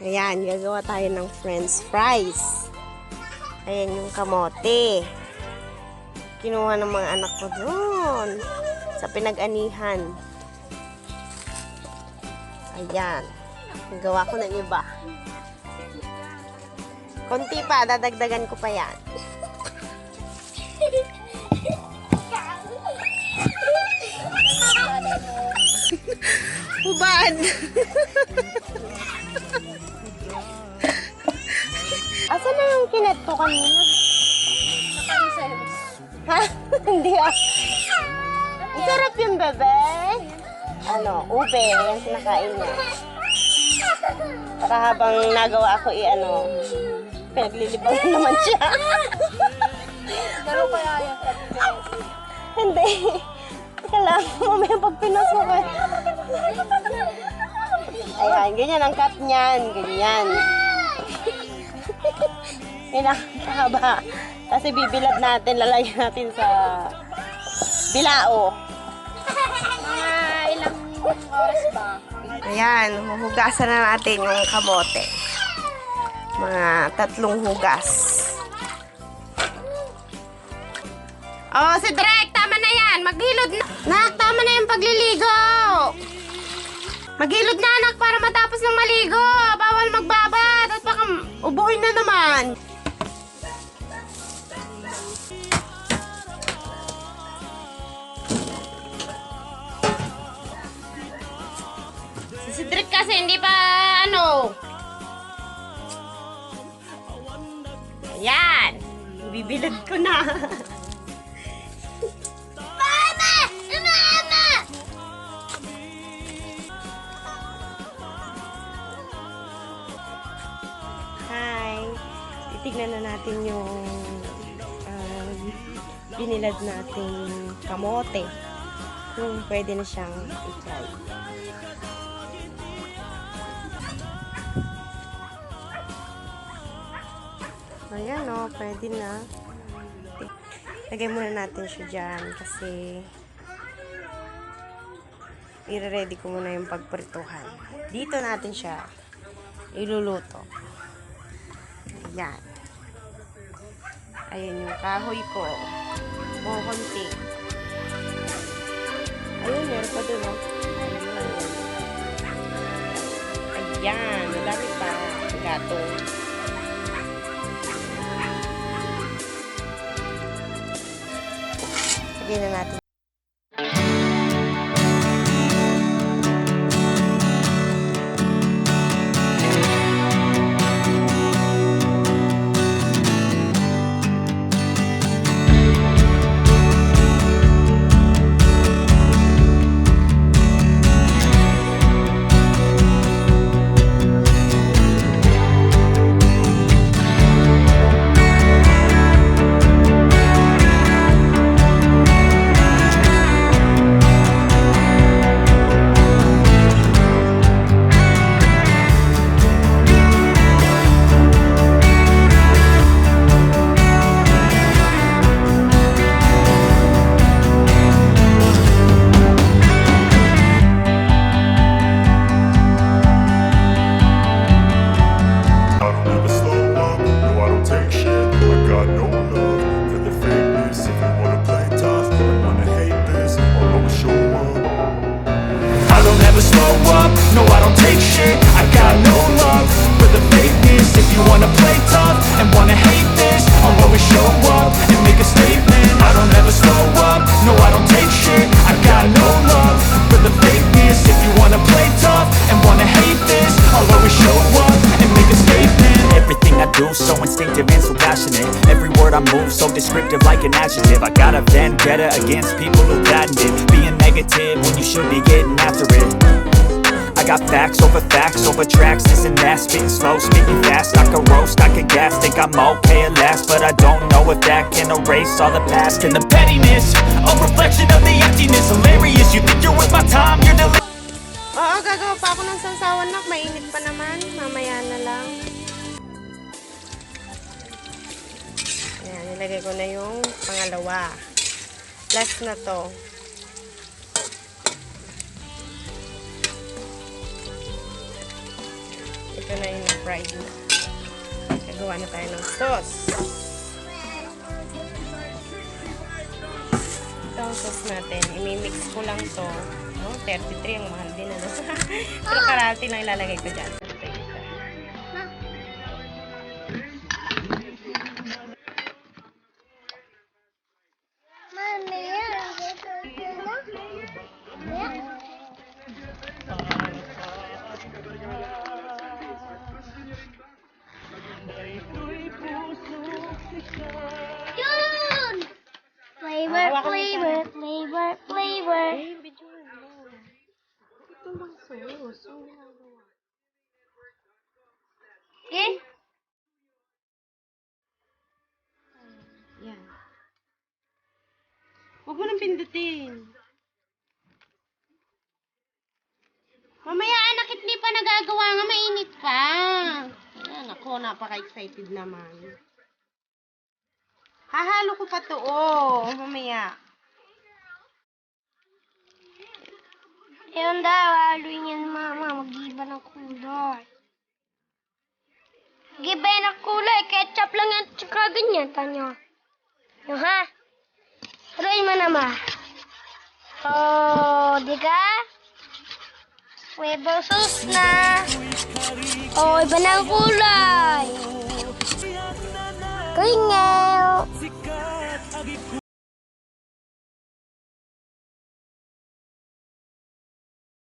Ayan, gagawa tayo ng french fries. Ayan yung kamote. Kinuha ng mga anak ko doon. Sa pinag-anihan. Ayan. Gawa ko ng iba. Konti pa, dadagdagan ko pa yan. Hubad! Yung kanina? Ha? Hindi ah. Ang sarap yung bebe. Ano, ube. Yan sinakain niya. Para habang nagawa ako i-ano, pinaglilibang naman siya. Pero kaya yan. Hindi. Teka lang, mamaya pag pinos mo ko. Ayan, ganyan ang cut niyan. Ganyan. Yan ang haba. Kasi bibilad natin, lalayan natin sa bilao. Mga ilang oras ba? Ayan, huhugasan na natin yung kamote. Mga tatlong hugas. Oh, si Drek, tama na yan. Maghilod na. Nak, tama na yung pagliligo. Maghilod na, anak, para matapos ng maligo. Bawal magbabad at baka ubuhin na naman. Si Drek kasi hindi pa ano. Ayan. Bibilad ko na. binilad nating kamote. Kung pwede na siyang i-try. Ayan o, pwede na. Lagay muna natin siya dyan kasi i-ready ko muna yung pagprituhan. Dito natin siya iluluto. Ayan. Ayan yung kahoy ko. Kukunti. Ayun, meron pa dun, oh. Ayun. Ayan, madami pa. Gato. Sabihin na natin. Move so descriptive like an adjective. I got a vendetta against people who patented Being negative when you should be getting after it. I got facts over facts over tracks, this and that Spitting slow, speaking fast, I could roast, I could gas Think I'm okay at last, but I don't know if that can erase all the past. And the pettiness, a reflection of the emptiness. Hilarious, you think you're worth my time, you're delirious Oo, gagawa pa ako ng sausawan nak. Mainit pa naman. Mamaya na lang. Nilagay ko na yung pangalawa. Last na to. Ito na yung fried na. Gagawa na tayo ng sauce. Ito ang sauce natin. I-mix ko lang to. Oh, 33 ang mahal din ano. Pero karati lang ilalagay ko dyan. Eh, bidyohan mo. Ito lang sauce. Ang ginagawa. Okay? Huwag mo nang pindutin. Mamaya anak, hindi pa nagagawa nga, mainit pa. Ayan, ako, napaka-excited naman. Hahalo ko pa to, oh, mamaya. Yun daw, haluin yan mama. Mag-iba ng kulay. Mag-iba yan ng kulay. Ketchup lang yan. Tsaka ganyan. Tanyo. Yung ha? Haluin mo naman. Oh, di ka? Huevo sauce na. Oh, iba na ang kulay. Kringaw.